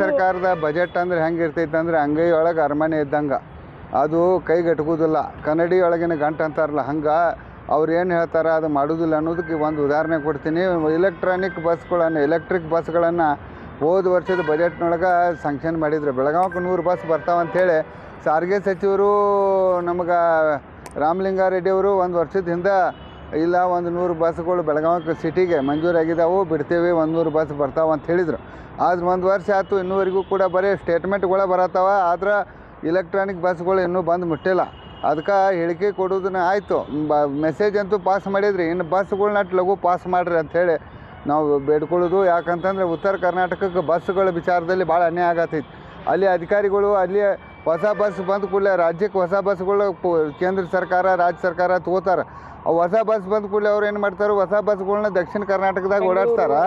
ಸರ್ಕಾರದ ಬಜೆಟ್ ಅಂದ್ರೆ ಹೆಂಗೆ ಇರ್ತೈತೆ ಅಂದ್ರೆ ಅಂಗೈ ಒಳಗೆ ಅರಮನೆ ಇದ್ದಂಗೆ. ಅದು ಕೈಗೆಟುಕೋದಿಲ್ಲ. ಕನ್ನಡಿ ಒಳಗಿನ ಗಂಟು ಅಂತಾರಲ್ಲ, ಹಂಗೆ ಅವ್ರು ಏನು ಹೇಳ್ತಾರೆ ಅದು ಮಾಡೋದಿಲ್ಲ ಅನ್ನೋದಕ್ಕೆ ಒಂದು ಉದಾಹರಣೆ ಕೊಡ್ತೀನಿ. ಇಲೆಕ್ಟ್ರಾನಿಕ್ ಬಸ್ಗಳನ್ನು ಎಲೆಕ್ಟ್ರಿಕ್ ಬಸ್ಗಳನ್ನು ಹೋದ ವರ್ಷದ ಬಜೆಟ್ನೊಳಗೆ ಸಂಕ್ಷನ್ ಮಾಡಿದ್ರು. ಬೆಳಗಾವಿಗೆ ನೂರು ಬಸ್ ಬರ್ತಾವಂತೇಳಿ ಸಾರಿಗೆ ಸಚಿವರು, ನಮಗೆ ರಾಮಲಿಂಗಾರೆಡ್ಡಿ ಅವರು ಒಂದು ವರ್ಷದ ಹಿಂದೆ ಇಲ್ಲ, ಒಂದು ನೂರು ಬಸ್ಗಳು ಬೆಳಗಾವಿ ಸಿಟಿಗೆ ಮಂಜೂರಾಗಿದ್ದಾವೆ ಬಿಡ್ತೀವಿ, ಒಂದು ನೂರು ಬಸ್ ಬರ್ತಾವೆ ಅಂತ ಹೇಳಿದರು. ಆದ್ರೆ ಒಂದು ವರ್ಷ ಆಯ್ತು, ಇನ್ನೂವರೆಗೂ ಕೂಡ ಬರೀ ಸ್ಟೇಟ್ಮೆಂಟ್ಗಳೇ ಬರತ್ತಾವ, ಆದ್ರೆ ಇಲೆಕ್ಟ್ರಾನಿಕ್ ಬಸ್ಗಳು ಇನ್ನೂ ಬಂದು ಮುಟ್ಟಿಲ್ಲ. ಅದಕ್ಕೆ ಹೇಳಿಕೆ ಕೊಡೋದನ್ನ ಆಯಿತು. ಬ ಮೆಸೇಜ್ ಅಂತೂ ಪಾಸ್ ಮಾಡಿದ್ರಿ, ಇನ್ನು ಬಸ್ಗಳನ್ನ ಲಘು ಪಾಸ್ ಮಾಡಿರಿ ಅಂಥೇಳಿ ನಾವು ಬೇಡ್ಕೊಳ್ಳೋದು. ಯಾಕಂತಂದರೆ ಉತ್ತರ ಕರ್ನಾಟಕಕ್ಕೆ ಬಸ್ಗಳ ವಿಚಾರದಲ್ಲಿ ಭಾಳ ಅನ್ಯಾಯ ಆಗತ್ತೈತಿ ಅಲ್ಲಿ ಅಧಿಕಾರಿಗಳು ಅಲ್ಲಿ ಹೊಸ ಬಸ್ ಬಂದ ಕೂಡಲೇ ರಾಜ್ಯಕ್ಕೆ ಹೊಸ ಬಸ್ಗಳು ಕೇಂದ್ರ ಸರ್ಕಾರ ರಾಜ್ಯ ಸರ್ಕಾರ ತಗೋತಾರೆ. ಆ ಹೊಸ ಬಸ್ ಬಂದ ಕೂಡಲೇ ಅವ್ರು ಏನು ಮಾಡ್ತಾರೆ ಹೊಸ ಬಸ್ಗಳನ್ನ ದಕ್ಷಿಣ ಕರ್ನಾಟಕದಾಗ ಓಡಾಡ್ತಾರೆ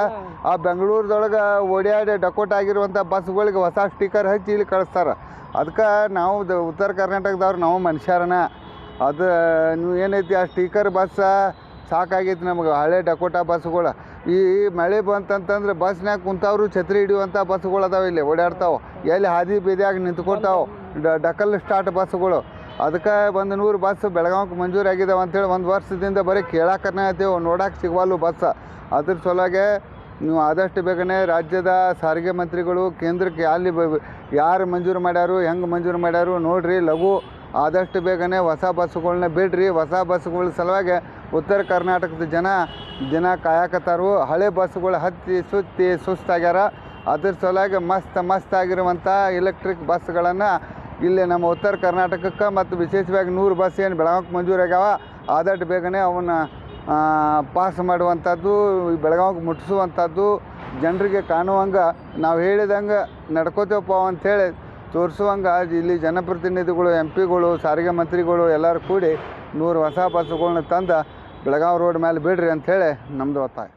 ಆ ಬೆಂಗಳೂರದೊಳಗೆ ಓಡಾಡಿ ಡಕೋಟ್ ಆಗಿರುವಂಥ ಬಸ್ಗಳಿಗೆ ಹೊಸ ಸ್ಟಿಕರ್ ಹಚ್ಚಿ ಇಲ್ಲಿ ಕಳಿಸ್ತಾರೆ. ಅದಕ್ಕೆ ನಾವು ದ ಉತ್ತರ ಕರ್ನಾಟಕದವ್ರು ನಾವು ಮನುಷ್ಯರನ. ಅದು ನೀವು ಏನೈತಿ ಆ ಸ್ಟಿಕರ್ ಬಸ್ಸ ಸಾಕಾಗೈತಿ ನಮಗೆ ಹಳೆ ಡಕೋಟ ಬಸ್ಗಳು. ಈ ಮಳೆ ಬಂತಂತಂದ್ರೆ ಬಸ್ನಾಗ ಕುಂತವ್ರು ಛತ್ರಿ ಹಿಡಿಯುವಂಥ ಬಸ್ಗಳು ಅದಾವೆ ಇಲ್ಲಿ ಓಡಾಡ್ತಾವೆ ಎಲ್ಲಿ ಹಾದಿ ಬೀದಿಯಾಗಿ ನಿಂತ್ಕೊತಾವೆ. ಡಕಲ್ ಸ್ಟಾರ್ಟ್ ಬಸ್ಗಳು ಅದಕ್ಕೆ ಒಂದು ನೂರು ಬಸ್ ಬೆಳಗಾವಿಗೆ ಮಂಜೂರಾಗಿದ್ದಾವೆ ಅಂತೇಳಿ ಒಂದು ವರ್ಷದಿಂದ ಬರೀ ಕೇಳಾಕನೇ ಆಯ್ತೇವೆ ನೋಡಕ್ಕೆ ಸಿಗವಲ್ಲು ಬಸ್. ಅದ್ರ ಸಲುವಾಗಿ ನೀವು ಆದಷ್ಟು ಬೇಗನೆ ರಾಜ್ಯದ ಸಾರಿಗೆ ಮಂತ್ರಿಗಳು, ಕೇಂದ್ರಕ್ಕೆ ಅಲ್ಲಿ ಯಾರು ಮಂಜೂರು ಮಾಡ್ಯಾರು, ಹೆಂಗೆ ಮಂಜೂರು ಮಾಡ್ಯಾರು ನೋಡಿರಿ, ಲಘು ಆದಷ್ಟು ಬೇಗನೆ ಹೊಸ ಬಸ್ಗಳನ್ನ ಬಿಡ್ರಿ. ಹೊಸ ಬಸ್ಗಳ ಸಲುವಾಗಿ ಉತ್ತರ ಕರ್ನಾಟಕದ ಜನ ದಿನ ಕಾಯಕತ್ತಾರು. ಹಳೆ ಬಸ್ಗಳು ಹತ್ತಿ ಸುತ್ತಿ ಸುಸ್ತಾಗ್ಯಾರ. ಅದ್ರ ಸಲುವಾಗಿ ಮಸ್ತ್ ಮಸ್ತ್ ಆಗಿರುವಂಥ ಎಲೆಕ್ಟ್ರಿಕ್ ಬಸ್ಗಳನ್ನು ಇಲ್ಲಿ ನಮ್ಮ ಉತ್ತರ ಕರ್ನಾಟಕಕ್ಕೆ ಮತ್ತು ವಿಶೇಷವಾಗಿ ನೂರು ಬಸ್ ಏನು ಬೆಳಗಾವಿಗೆ ಮಂಜೂರಾಗ್ಯಾವ ಆದಷ್ಟು ಬೇಗನೆ ಅವನ್ನ ಪಾಸ್ ಮಾಡುವಂಥದ್ದು ಬೆಳಗಾವಿಗೆ ಮುಟ್ಟಿಸುವಂಥದ್ದು ಜನರಿಗೆ ಕಾಣುವಂಗೆ. ನಾವು ಹೇಳಿದಂಗೆ ನಡ್ಕೋತೇವಪ್ಪ ಅಂಥೇಳಿ ತೋರಿಸುವಂಗೆ. ಇಲ್ಲಿ ಜನಪ್ರತಿನಿಧಿಗಳು ಎಂ ಪಿಗಳು ಸಾರಿಗೆ ಮಂತ್ರಿಗಳು ಎಲ್ಲರೂ ಕೂಡಿ ನೂರು ಹೊಸ ಬಸ್ಸುಗಳ್ನ ತಂದು ಬೆಳಗಾವಿ ರೋಡ್ ಮೇಲೆ ಬಿಡ್ರಿ ಅಂಥೇಳಿ ನಮ್ಮದು ಒತ್ತಾಯ.